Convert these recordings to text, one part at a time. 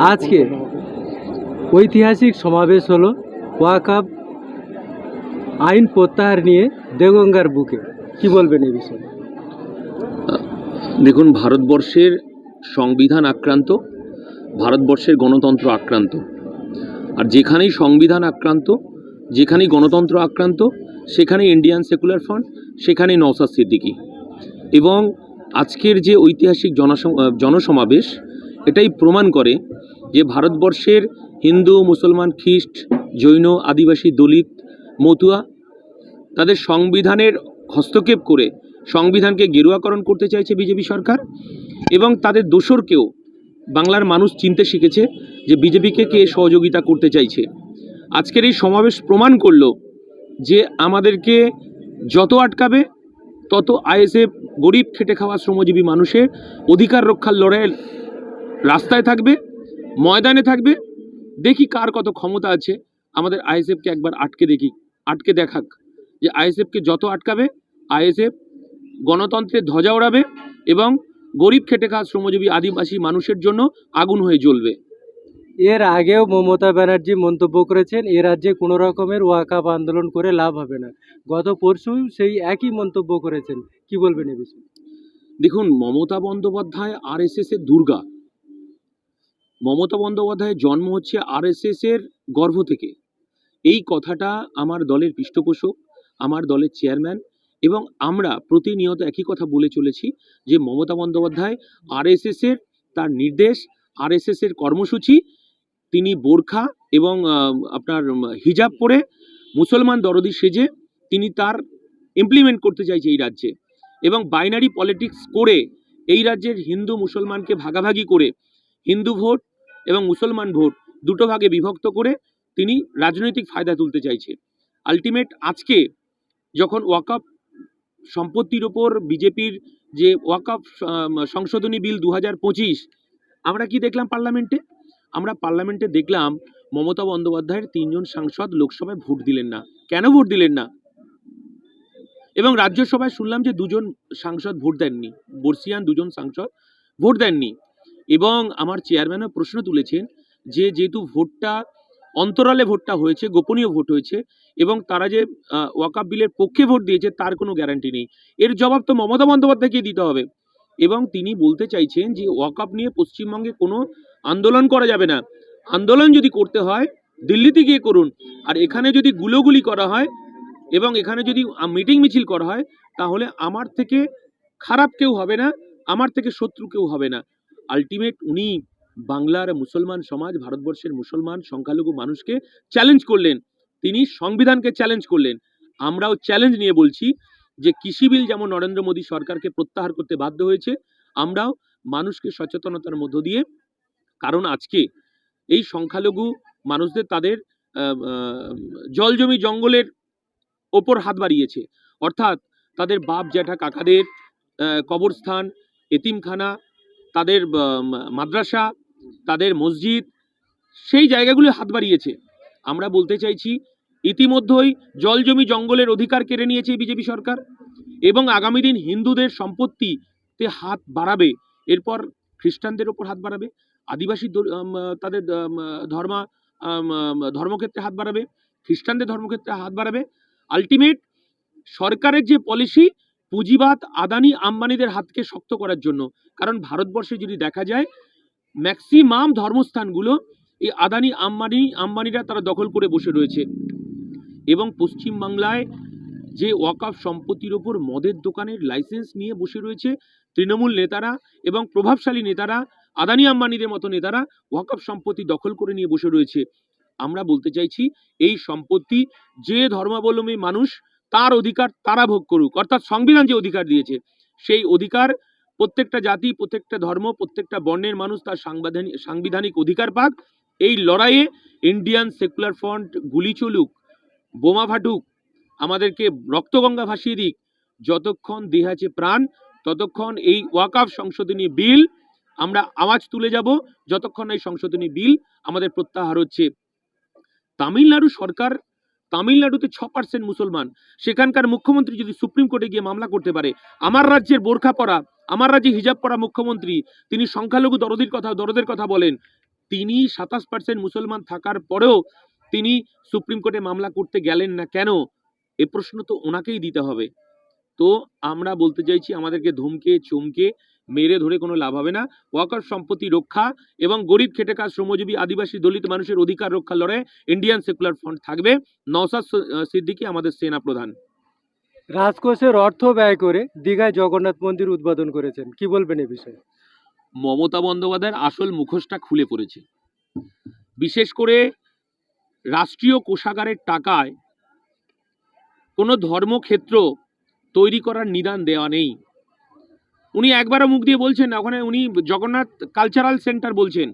আজকে ঐতিহাসিক সমাবেশ হলো ওয়াকাব আইন প্রত্যাহার নিয়ে দেগঙ্গার বুকে। কি বলবেন এই বিষয়ে? দেখুন, ভারতবর্ষের সংবিধান আক্রান্ত, ভারতবর্ষের গণতন্ত্র আক্রান্ত। আর যেখানেই সংবিধান আক্রান্ত, যেখানেই গণতন্ত্র আক্রান্ত, সেখানে ইন্ডিয়ান সেকুলার ফ্রন্ট সেখানে নওসাদ সিদ্দিকী। এবং আজকের যে ঐতিহাসিক জনসম জনসমাবেশ এটাই প্রমাণ করে যে ভারতবর্ষের হিন্দু, মুসলমান, খ্রিস্ট, জৈন, আদিবাসী, দলিত, মতুয়া তাদের সংবিধানের হস্তক্ষেপ করে সংবিধানকে গেরুয়াকরণ করতে চাইছে বিজেপি সরকার এবং তাদের দোসরকেও বাংলার মানুষ চিনতে শিখেছে যে বিজেপিকে কে সহযোগিতা করতে চাইছে। আজকের এই সমাবেশ প্রমাণ করল যে আমাদেরকে যত আটকাবে, তত আইএসএফ গরিব খেটে খাওয়া শ্রমজীবী মানুষের অধিকার রক্ষার লড়াইয়ের রাস্তায় থাকবে ময়দানে থাকবে দেখি কার কত ক্ষমতা আছে। আমাদের আইএসএফকে একবার আটকে দেখি আটকে দেখাক যে আইএসএফকে যত আটকাবে আইএসএফ গণতন্ত্রের ধ্বজা ওড়াবে এবং গরিব খেটে খাওয়া শ্রমজীবী আদিবাসী মানুষের জন্য আগুন হয়ে জ্বলবে। এর আগেও মমতা ব্যানার্জি মন্তব্য করেছেন এ রাজ্যে কোনো রকমের ওয়াকাপ আন্দোলন করে লাভ হবে না। গত পরশু সেই একই মন্তব্য করেছেন। কি বলবেন এই বিষয়ে? দেখুন Mamata Bandyopadhyay R S S এর দুর্গা মমতা বন্দ্যোপাধ্যায়ের জন্ম হচ্ছে আরএসএস এর গর্ভ থেকে। এই কথাটা আমার দলের পৃষ্ঠপোষক, আমার দলের চেয়ারম্যান এবং আমরা প্রতিনিয়ত একই কথা বলে চলেছি যে মমতা বন্দ্যোপাধ্যায় আরএসএস এর তার নির্দেশ আরএসএস এর কর্মসূচি, তিনি বোরখা এবং আপনার হিজাব পরে মুসলমান দরদি সেজে তিনি তার ইমপ্লিমেন্ট করতে চাইছে এই রাজ্যে এবং বাইনারি পলিটিক্স করে এই রাজ্যের হিন্দু মুসলমানকে ভাগাভাগি করে হিন্দু ভোট এবং মুসলমান ভোট দুটো ভাগে বিভক্ত করে তিনি রাজনৈতিক ফায়দা তুলতে চাইছে আলটিমেট আজকে যখন ওয়াকআপ সম্পত্তির ওপর বিজেপির যে ওয়াকআপ সংশোধনী বিল দু হাজার পঁচিশ, আমরা কি দেখলাম পার্লামেন্টে? আমরা পার্লামেন্টে দেখলাম মমতা বন্দ্যোপাধ্যায়ের তিনজন সাংসদ লোকসভায় ভোট দিলেন না। কেন ভোট দিলেন না? এবং রাজ্যসভায় শুনলাম যে দুজন সাংসদ ভোট দেননি, বর্ষিয়ান দুজন সাংসদ ভোট দেননি। এবং আমার চেয়ারম্যানও প্রশ্ন তুলেছেন যে যেহেতু ভোটটা অন্তরালে ভোটটা হয়েছে, গোপনীয় ভোট হয়েছে এবং তারা যে ওয়াকাপ বিলের পক্ষে ভোট দিয়েছে তার কোনো গ্যারান্টি নেই। এর জবাব তো মমতা বন্দ্যোপাধ্যায়কে দিতে হবে এবং তিনি বলতে চাইছেন যে ওয়াকাপ নিয়ে পশ্চিমবঙ্গে কোনো আন্দোলন করা যাবে না। আন্দোলন যদি করতে হয়, দিল্লিতে গিয়ে করুন। আর এখানে যদি গুলোগুলি করা হয় এবং এখানে যদি মিটিং মিছিল করা হয়, তাহলে আমার থেকে খারাপ কেউ হবে না, আমার থেকে শত্রু কেউ হবে না। আলটিমেট উনি বাংলার মুসলমান সমাজ ভারতবর্ষের মুসলমান সংখ্যালঘু মানুষকে চ্যালেঞ্জ করলেন। তিনি সংবিধানকে চ্যালেঞ্জ করলেন। আমরাও চ্যালেঞ্জ নিয়ে বলছি যে কৃষি বিল যেমন নরেন্দ্র মোদী সরকারকে প্রত্যাহার করতে বাধ্য হয়েছে আমরাও মানুষকে সচেতনতার মধ্য দিয়ে কারণ আজকে এই সংখ্যালঘু মানুষদের তাদের আহ, আহ, জল জমি জঙ্গলের ওপর হাত বাড়িয়েছে। অর্থাৎ তাদের বাপ জ্যাঠা কাকাদের কবরস্থান এতিমখানা তাদের মাদ্রাসা, তাদের মসজিদ, সেই জায়গাগুলো হাত বাড়িয়েছে। আমরা বলতে চাইছি, ইতিমধ্যেই জল জমি জঙ্গলের অধিকার কেড়ে নিয়েছে বিজেপি সরকার এবং আগামী দিন হিন্দুদের সম্পত্তিতে হাত বাড়াবে। এরপর খ্রিস্টানদের ওপর হাত বাড়াবে, আদিবাসী তাদের ধর্মা ধর্মক্ষেত্রে হাত বাড়াবে, খ্রিস্টানদের ধর্মক্ষেত্রে হাত বাড়াবে। আলটিমেট সরকারের যে পলিসি পুঁজিবাদ আদানি আম্বানিদের হাতকে শক্ত করার জন্য। কারণ ভারতবর্ষে যদি দেখা যায়, ম্যাক্সিমাম ধর্মস্থানগুলো এই আদানি আম্বানি, আম্বানিরা তারা দখল করে বসে রয়েছে। এবং পশ্চিমবাংলায় যে ওয়াকাফ সম্পত্তির ওপর মদের দোকানের লাইসেন্স নিয়ে বসে রয়েছে তৃণমূল নেতারা এবং প্রভাবশালী নেতারা, আদানি আম্বানিদের মতো নেতারা ওয়াকাফ সম্পত্তি দখল করে নিয়ে বসে রয়েছে। আমরা বলতে চাইছি, এই সম্পত্তি যে ধর্মাবলম্বী মানুষ তার অধিকার তারা ভোগ করুক। অর্থাৎ সংবিধান যে অধিকার দিয়েছে, সেই অধিকার প্রত্যেকটা জাতি, প্রত্যেকটা ধর্ম, প্রত্যেকটা বর্ণের মানুষ তার সাংবিধানিক সাংবিধানিক অধিকার পাক। এই লড়াইয়ে ইন্ডিয়ান সেকুলার ফ্রন্ট গুলি চলুক, বোমা ফাটুক, আমাদেরকে রক্তগঙ্গা ভাসিয়ে দিক, যতক্ষণ দেহে আছে প্রাণ, ততক্ষণ এই ওয়াকআফ সংশোধনী বিল আমরা আওয়াজ তুলে যাব, যতক্ষণ এই সংশোধনী বিল আমাদের প্রত্যাহার হচ্ছে। তামিলনাড়ু সরকার তামিলনাড়ুতে ছ পার্সেন্ট মুসলমান। সেখানকার মুখ্যমন্ত্রী যদি সুপ্রিম কোর্টে গিয়ে মামলা করতে পারে, আমার রাজ্যের বোরখা পরা, আমার রাজ্যে হিজাব পরা মুখ্যমন্ত্রী, তিনি সংখ্যালঘু দরদির কথা, দরদের কথা বলেন, তিনি সাতাশ পার্সেন্ট মুসলমান থাকার পরেও তিনি সুপ্রিম কোর্টে মামলা করতে গেলেন না কেন? এ প্রশ্ন তো ওনাকেই দিতে হবে। তো আমরা বলতে চাইছি, আমাদেরকে ধমকে, চমকে মেরে ধরে কোনো লাভ হবে না। ওয়াকার সম্পত্তি রক্ষা এবং গরিব খেটে খাওয়া শ্রমজীবী আদিবাসী দলিত মানুষের অধিকার রক্ষার লড়াই ইন্ডিয়ান সেকুলার ফ্রন্ট থাকবে। নওসাদ সিদ্দিকি আমাদের সেনা প্রধান। রাজকোষের অর্থ ব্যয় করে দীঘায় জগন্নাথ মন্দির উদ্বোধন করেছেন। কি বলবেন এ বিষয়ে? মমতা বন্দ্যোপাধ্যায়ের আসল মুখোশটা খুলে পড়েছে। বিশেষ করে রাষ্ট্রীয় কোষাগারের টাকায় কোনো ধর্মক্ষেত্র তৈরি করার নিদান দেওয়া নেই। উনি একবারও মুখ দিয়ে বলছেন ওখানে উনি জগন্নাথ কালচারাল সেন্টার বলছেন।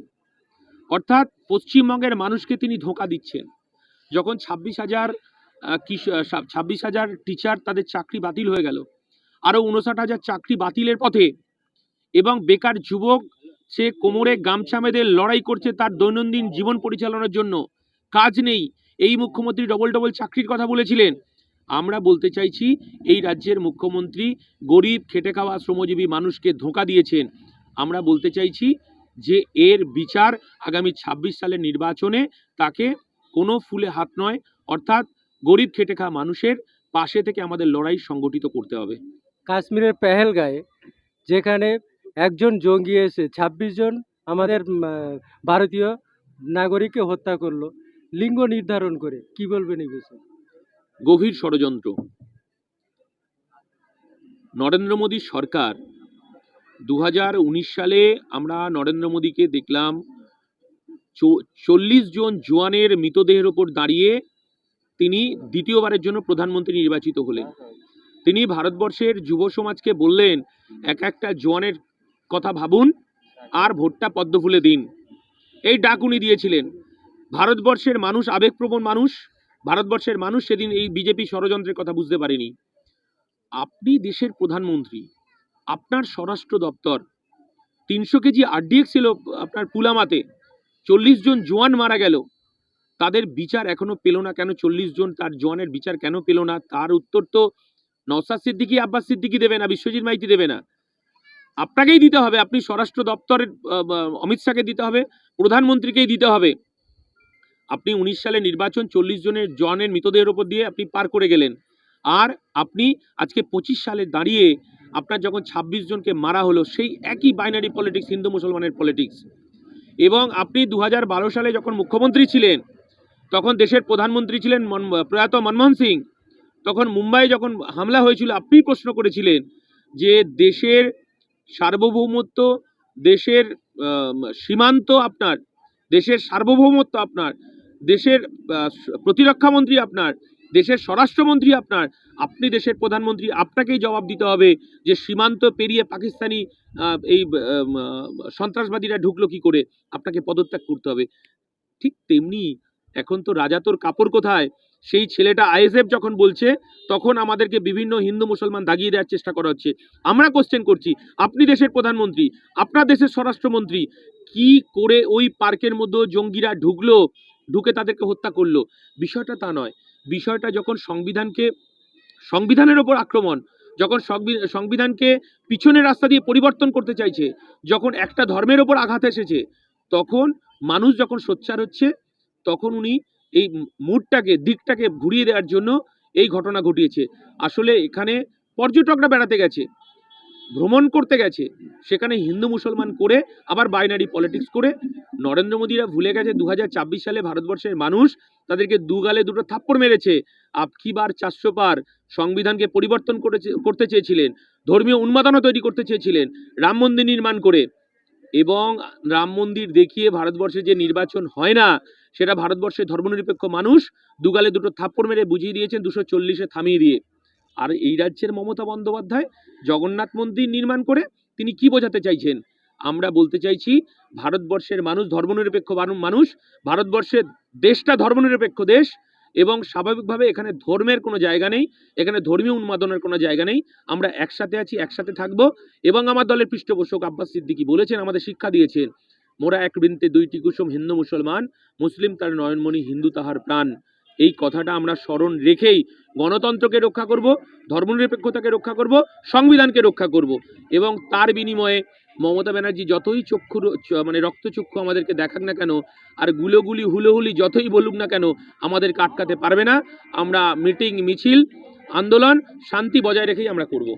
অর্থাৎ পশ্চিমবঙ্গের মানুষকে তিনি ধোঁকা দিচ্ছেন। যখন ছাব্বিশ হাজার ছাব্বিশ হাজার টিচার তাদের চাকরি বাতিল হয়ে গেল, আরও উনষাট হাজার চাকরি বাতিলের পথে এবং বেকার যুবক সে কোমরে গামছা বেঁধে লড়াই করছে তার দৈনন্দিন জীবন পরিচালনার জন্য, কাজ নেই। এই মুখ্যমন্ত্রী ডবল ডবল চাকরির কথা বলেছিলেন। আমরা বলতে চাইছি, এই রাজ্যের মুখ্যমন্ত্রী গরিব, খেটে খাওয়া শ্রমজীবী মানুষকে ধোঁকা দিয়েছেন। আমরা বলতে চাইছি যে, এর বিচার আগামী ছাব্বিশ সালের নির্বাচনে তাকে কোনো ফুলে হাত নয়, অর্থাৎ গরিব, খেটে খাওয়া মানুষের পাশে থেকে আমাদের লড়াই সংগঠিত করতে হবে। কাশ্মীরের পেহেলগাঁয়ে, যেখানে একজন জঙ্গি এসে ছাব্বিশ জন আমাদের ভারতীয় নাগরিককে হত্যা করল, লিঙ্গ নির্ধারণ করে, কি বলবেন এই বিষয়ে? গভীর ষড়যন্ত্র। নরেন্দ্র মোদী সরকার দু হাজার উনিশ সালে আমরা নরেন্দ্র মোদীকে দেখলাম চল্লিশ জন জোয়ানের মৃতদেহের ওপর দাঁড়িয়ে তিনি দ্বিতীয়বারের জন্য প্রধানমন্ত্রী নির্বাচিত হলেন। তিনি ভারতবর্ষের যুব সমাজকে বললেন, এক একটা জোয়ানের কথা ভাবুন আর ভোটটা পদ্মফুলে দিন। এই ডাক উনি দিয়েছিলেন। ভারতবর্ষের মানুষ, আবেগপ্রবণ মানুষ ভারতবর্ষের মানুষ সেদিন এই বিজেপি ষড়যন্ত্রের কথা বুঝতে পারেনি। আপনি দেশের প্রধানমন্ত্রী, আপনার স্বরাষ্ট্র দপ্তর, তিনশো কেজি আরডিএক্স ছিল আপনার পুলামাতে, চল্লিশ জন জোয়ান মারা গেল। তাদের বিচার এখনও পেল না কেন? চল্লিশ জন তার জোয়ানের বিচার কেন পেল না? তার উত্তর তো নওসাদ সিদ্দিকি, আব্বাস সিদ্দিকি দেবে না, বিশ্বজিৎ মাইতি দেবে না। আপনাকেই দিতে হবে, আপনি স্বরাষ্ট্র দপ্তরের অমিত শাহকে দিতে হবে, প্রধানমন্ত্রীকেই দিতে হবে। আপনি উনিশ সালে নির্বাচন চল্লিশ জনের জনের মৃতদেহের ওপর দিয়ে আপনি পার করে গেলেন। আর আপনি আজকে পঁচিশ সালে দাঁড়িয়ে আপনার যখন ছাব্বিশ জনকে মারা হলো, সেই একই বাইনারি পলিটিক্স হিন্দু মুসলমানের পলিটিক্স এবং আপনি দু হাজার বারো সালে যখন মুখ্যমন্ত্রী ছিলেন, তখন দেশের প্রধানমন্ত্রী ছিলেন প্রয়াত মনমোহন সিং। তখন মুম্বাই যখন হামলা হয়েছিল আপনি প্রশ্ন করেছিলেন যে দেশের সার্বভৌমত্ব, দেশের সীমান্ত আপনার, দেশের সার্বভৌমত্ব আপনার দেশের আহ, প্রতিরক্ষা মন্ত্রী আপনার দেশের স্বরাষ্ট্রমন্ত্রী আপনার আপনি দেশের প্রধানমন্ত্রী আপনাকেই জবাব দিতে হবে যে সীমান্ত পেরিয়ে পাকিস্তানি এই সন্ত্রাসবাদীরা ঢুকলো কি করে আপনাকে পদত্যাগ করতে হবে। ঠিক তেমনি এখন তো রাজা তোর কাপড় কোথায়? সেই ছেলেটা আইএসএফ যখন বলছে তখন আমাদেরকে বিভিন্ন হিন্দু মুসলমান দাগিয়ে দেওয়ার চেষ্টা করা হচ্ছে। আমরা কোশ্চেন করছি আপনি দেশের প্রধানমন্ত্রী আপনার দেশের স্বরাষ্ট্রমন্ত্রী কি করে ওই পার্কের মধ্যে জঙ্গিরা ঢুকলো? ঢুকে তাদেরকে হত্যা করল। বিষয়টা তা নয়। বিষয়টা যখন সংবিধানকে, সংবিধানের ওপর আক্রমণ, যখন সংবিধানকে পিছনের রাস্তা দিয়ে পরিবর্তন করতে চাইছে, যখন একটা ধর্মের ওপর আঘাত এসেছে, তখন মানুষ যখন সোচ্চার হচ্ছে, তখন উনি এই মুডটাকে, দিকটাকে ঘুরিয়ে দেওয়ার জন্য এই ঘটনা ঘটিয়েছে। আসলে এখানে পর্যটকরা বেড়াতে গেছে। ভ্রমণ করতে গেছে, সেখানে হিন্দু মুসলমান করে, আবার বাইনারি পলিটিক্স করে। নরেন্দ্র মোদীরা ভুলে গেছে দু সালে ভারতবর্ষের মানুষ তাদেরকে দুগালে দুটো থাপ্পড় মেরেছে। আপকি বার চারশো পার সংবিধানকে পরিবর্তন করতে চেয়েছিলেন। ধর্মীয় উন্মাদনা তৈরি করতে চেয়েছিলেন, রাম মন্দির নির্মাণ করে। এবং রাম মন্দির দেখিয়ে ভারতবর্ষে যে নির্বাচন হয় না, সেটা ভারতবর্ষের ধর্মনিরপেক্ষ মানুষ দুগালে দুটো থাপ্পড় মেরে বুঝিয়ে দিয়েছেন, দুশো চল্লিশে থামিয়ে দিয়ে। আর এই রাজ্যের মমতা বন্দ্যোপাধ্যায় জগন্নাথ মন্দির নির্মাণ করে তিনি কি বোঝাতে চাইছেন? আমরা বলতে চাইছি, ভারতবর্ষের মানুষ ধর্মনিরপেক্ষ মানুষ ভারতবর্ষের দেশটা ধর্মনিরপেক্ষ দেশ এবং স্বাভাবিকভাবে এখানে ধর্মের কোনো জায়গা নেই, এখানে ধর্মীয় উন্মাদনের কোনো জায়গা নেই। আমরা একসাথে আছি, একসাথে থাকব এবং আমার দলের পৃষ্ঠপোষক আব্বাস সিদ্দিকি বলেছেন, আমাদের শিক্ষা দিয়েছেন, মোরা এক বৃন্তে দুইটি কুসুম হিন্দু মুসলমান, মুসলিম তার নয়নমণি হিন্দু তাহার প্রাণ। এই কথাটা আমরা স্মরণ রেখেই গণতন্ত্রকে রক্ষা করব, ধর্মনিরপেক্ষতাকে রক্ষা করব, সংবিধানকে রক্ষা করব এবং তার বিনিময়ে মমতা ব্যানার্জি যতই চক্ষু মানে রক্তচক্ষু আমাদেরকে দেখাক না কেন, আর গুলোগুলি হুলোহুলি যতই বলুক না কেন, আমাদেরকে আটকাতে পারবে না। আমরা মিটিং, মিছিল, আন্দোলন, শান্তি বজায় রেখেই আমরা করব।